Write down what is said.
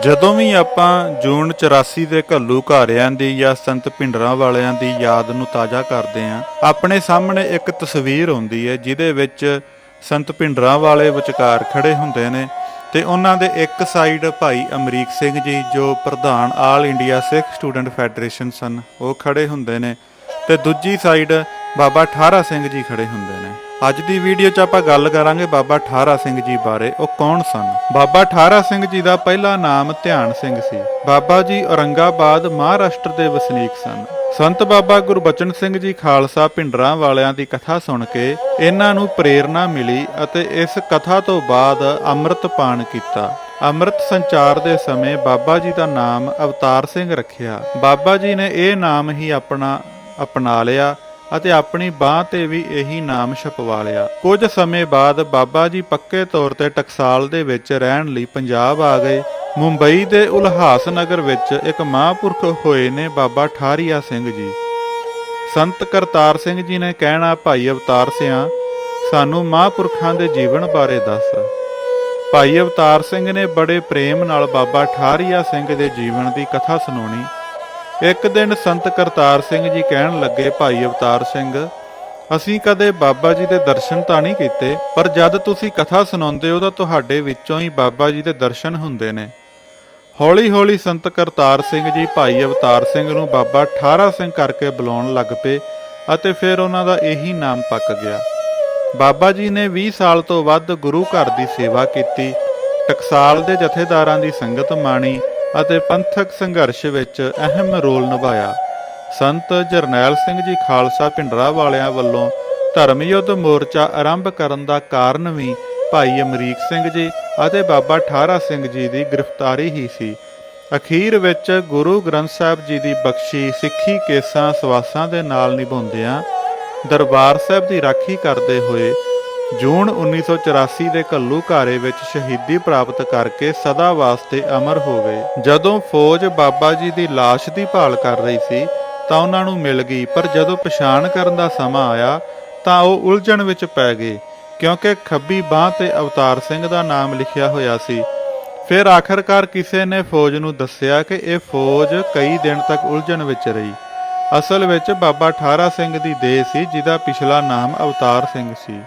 ਜਦੋਂ ਵੀ ਆਪਾਂ ਜੂਨ 84 ਦੇ ਘੱਲੂ ਘਾਰਿਆਂ ਦੀ ਜਾਂ ਸੰਤ ਭਿੰਡਰਾਂ ਵਾਲਿਆਂ ਦੀ ਯਾਦ ਨੂੰ ਤਾਜ਼ਾ ਕਰਦੇ ਆਂ ਆਪਣੇ ਸਾਹਮਣੇ ਇੱਕ ਤਸਵੀਰ ਹੁੰਦੀ ਹੈ ਜਿਹਦੇ ਵਿੱਚ ਸੰਤ ਭਿੰਡਰਾਂ ਵਾਲੇ ਵਿਚਕਾਰ ਖੜੇ ਹੁੰਦੇ ਨੇ ਤੇ ਉਹਨਾਂ ਦੇ ਇੱਕ ਸਾਈਡ ਭਾਈ ਅਮਰੀਕ ਸਿੰਘ ਜੀ, ਜੋ ਪ੍ਰਧਾਨ All India Sikh Student Federation ਸਨ, ਉਹ ਖੜੇ ਹੁੰਦੇ ਨੇ ਤੇ ਦੂਜੀ ਸਾਈਡ ਬਾਬਾ ਠਾਰਾ ਸਿੰਘ ਜੀ ਖੜੇ ਹੁੰਦੇ ਨੇ। ਅੱਜ ਦੀ ਵੀਡੀਓ 'ਚ ਆਪਾਂ ਗੱਲ ਕਰਾਂਗੇ ਬਾਬਾ ਠਾਰਾ ਸਿੰਘ ਜੀ ਬਾਰੇ। ਉਹ ਕੌਣ ਸਨ? ਬਾਬਾ ਠਾਰਾ ਸਿੰਘ ਜੀ ਦਾ ਪਹਿਲਾ ਨਾਮ ਧਿਆਨ ਸਿੰਘ ਸੀ। ਬਾਬਾ ਜੀ ਔਰੰਗਾਬਾਦ ਮਹਾਰਾਸ਼ਟਰ ਦੇ ਵਸਨੀਕ ਸਨ। ਸੰਤ ਬਾਬਾ ਗੁਰਬਚਨ ਸਿੰਘ ਜੀ ਖਾਲਸਾ ਭਿੰਡਰਾਂ ਵਾਲਿਆਂ ਦੀ ਕਥਾ ਸੁਣ ਕੇ ਇਹਨਾਂ ਨੂੰ ਪ੍ਰੇਰਣਾ ਮਿਲੀ ਅਤੇ ਇਸ ਕਥਾ ਤੋਂ ਬਾਅਦ ਅੰਮ੍ਰਿਤ ਪਾਨ ਕੀਤਾ। ਅੰਮ੍ਰਿਤ ਸੰਚਾਰ ਦੇ ਸਮੇਂ ਬਾਬਾ ਜੀ ਦਾ ਨਾਮ ਅਵਤਾਰ ਸਿੰਘ ਰੱਖਿਆ। ਬਾਬਾ ਜੀ ਨੇ ਇਹ ਨਾਮ ਹੀ ਆਪਣਾ ਅਪਣਾ ਲਿਆ ਅਤੇ ਆਪਣੀ ਬਾਹ ਤੇ ਵੀ ਇਹੀ ਨਾਮ ਛਪਵਾ ਲਿਆ। ਕੁਝ ਸਮੇਂ ਬਾਅਦ ਬਾਬਾ ਜੀ ਪੱਕੇ ਤੌਰ ਤੇ ਟਕਸਾਲ ਦੇ ਵਿੱਚ ਰਹਿਣ ਲਈ ਪੰਜਾਬ ਆ ਗਏ। ਮੁੰਬਈ ਦੇ ਉਲਹਾਸ ਨਗਰ ਵਿੱਚ ਇੱਕ ਮਹਾਂਪੁਰਖ ਹੋਏ ਨੇ ਬਾਬਾ ਠਾਰੀਆ ਸਿੰਘ ਜੀ। ਸੰਤ ਕਰਤਾਰ ਸਿੰਘ ਜੀ ਨੇ ਕਹਿਣਾ, ਭਾਈ ਅਵਤਾਰ ਸਿਆਂ, ਸਾਨੂੰ ਮਹਾਂਪੁਰਖਾਂ ਦੇ ਜੀਵਨ ਬਾਰੇ ਦੱਸ। ਭਾਈ ਅਵਤਾਰ ਸਿੰਘ ਨੇ ਬੜੇ ਪ੍ਰੇਮ ਨਾਲ ਬਾਬਾ ਠਾਰੀਆ ਸਿੰਘ ਦੇ ਜੀਵਨ ਦੀ ਕਥਾ ਸੁਣਾਉਣੀ। ਇੱਕ ਦਿਨ ਸੰਤ ਕਰਤਾਰ ਸਿੰਘ ਜੀ ਕਹਿਣ ਲੱਗੇ, ਭਾਈ ਅਵਤਾਰ ਸਿੰਘ, ਅਸੀਂ ਕਦੇ ਬਾਬਾ ਜੀ ਦੇ ਦਰਸ਼ਨ ਤਾਂ ਨਹੀਂ ਕੀਤੇ, ਪਰ ਜਦ ਤੁਸੀਂ ਕਥਾ ਸੁਣਾਉਂਦੇ ਹੋ ਤਾਂ ਤੁਹਾਡੇ ਵਿੱਚੋਂ ਹੀ ਬਾਬਾ ਜੀ ਦੇ ਦਰਸ਼ਨ ਹੁੰਦੇ ਨੇ। ਹੌਲੀ-ਹੌਲੀ ਸੰਤ ਕਰਤਾਰ ਸਿੰਘ ਜੀ ਭਾਈ ਅਵਤਾਰ ਸਿੰਘ ਨੂੰ ਬਾਬਾ ਠਾਰਾ ਸਿੰਘ ਕਰਕੇ ਬੁਲਾਉਣ ਲੱਗ ਪਏ ਅਤੇ ਫਿਰ ਉਹਨਾਂ ਦਾ ਇਹੀ ਨਾਮ ਪੱਕ ਗਿਆ। ਬਾਬਾ ਜੀ ਨੇ 20 ਸਾਲ ਤੋਂ ਵੱਧ ਗੁਰੂ ਘਰ ਦੀ ਸੇਵਾ ਕੀਤੀ, ਟਕਸਾਲ ਦੇ ਜਥੇਦਾਰਾਂ ਦੀ ਸੰਗਤ ਮਾਣੀ ਅਤੇ ਪੰਥਕ ਸੰਘਰਸ਼ ਵਿੱਚ ਅਹਿਮ ਰੋਲ ਨਿਭਾਇਆ। ਸੰਤ ਜਰਨੈਲ ਸਿੰਘ ਜੀ ਖਾਲਸਾ ਭਿੰਡਰਾ ਵਾਲਿਆਂ ਵੱਲੋਂ ਧਰਮ ਯੁੱਧ ਮੋਰਚਾ ਆਰੰਭ ਕਰਨ ਦਾ ਕਾਰਨ ਵੀ ਭਾਈ ਅਮਰੀਕ ਸਿੰਘ ਜੀ ਅਤੇ ਬਾਬਾ ਠਾਰਾ ਸਿੰਘ ਜੀ ਦੀ ਗ੍ਰਿਫਤਾਰੀ ਹੀ ਸੀ। ਅਖੀਰ ਵਿੱਚ ਗੁਰੂ ਗ੍ਰੰਥ ਸਾਹਿਬ ਜੀ ਦੀ ਬਖਸ਼ੀ ਸਿੱਖੀ ਕੇਸਾਂ ਸਵਾਸਾਂ ਦੇ ਨਾਲ ਨਿਭਾਉਂਦਿਆਂ ਦਰਬਾਰ ਸਾਹਿਬ ਦੀ ਰਾਖੀ ਕਰਦੇ ਹੋਏ ਜੂਨ 1984 ਦੇ ਘੱਲੂ ਘਾਰੇ ਵਿੱਚ ਸ਼ਹੀਦੀ ਪ੍ਰਾਪਤ ਕਰਕੇ ਸਦਾ ਵਾਸਤੇ ਅਮਰ ਹੋ ਗਏ ਜਦੋਂ ਫੌਜ ਬਾਬਾ ਜੀ ਦੀ ਲਾਸ਼ ਦੀ ਭਾਲ ਕਰ ਰਹੀ ਸੀ, ਤਾਂ ਉਹਨਾਂ ਨੂੰ ਮਿਲ ਗਈ, ਪਰ ਜਦੋਂ ਪਛਾਣ ਕਰਨ ਦਾ ਸਮਾਂ ਆਇਆ, ਤਾਂ ਉਹ ਉਲਝਣ ਵਿੱਚ ਪੈ ਗਏ, ਕਿਉਂਕਿ ਖੱਬੀ ਬਾਹ ਤੇ ਅਵਤਾਰ ਸਿੰਘ ਦਾ ਨਾਮ ਲਿਖਿਆ ਹੋਇਆ ਸੀ। ਫਿਰ ਆਖਰਕਾਰ ਕਿਸੇ ਨੇ ਫੌਜ ਨੂੰ ਦੱਸਿਆ ਕਿ ਇਹ ਫੌਜ ਕਈ ਦਿਨ ਤੱਕ ਉਲਝਣ ਵਿੱਚ ਰਹੀ। ਅਸਲ ਵਿੱਚ ਬਾਬਾ ਠਾਰਾ ਸਿੰਘ ਦੀ ਦੇਹ ਸੀ, ਜਿਹਦਾ ਪਿਛਲਾ ਨਾਮ ਅਵਤਾਰ ਸਿੰਘ ਸੀ।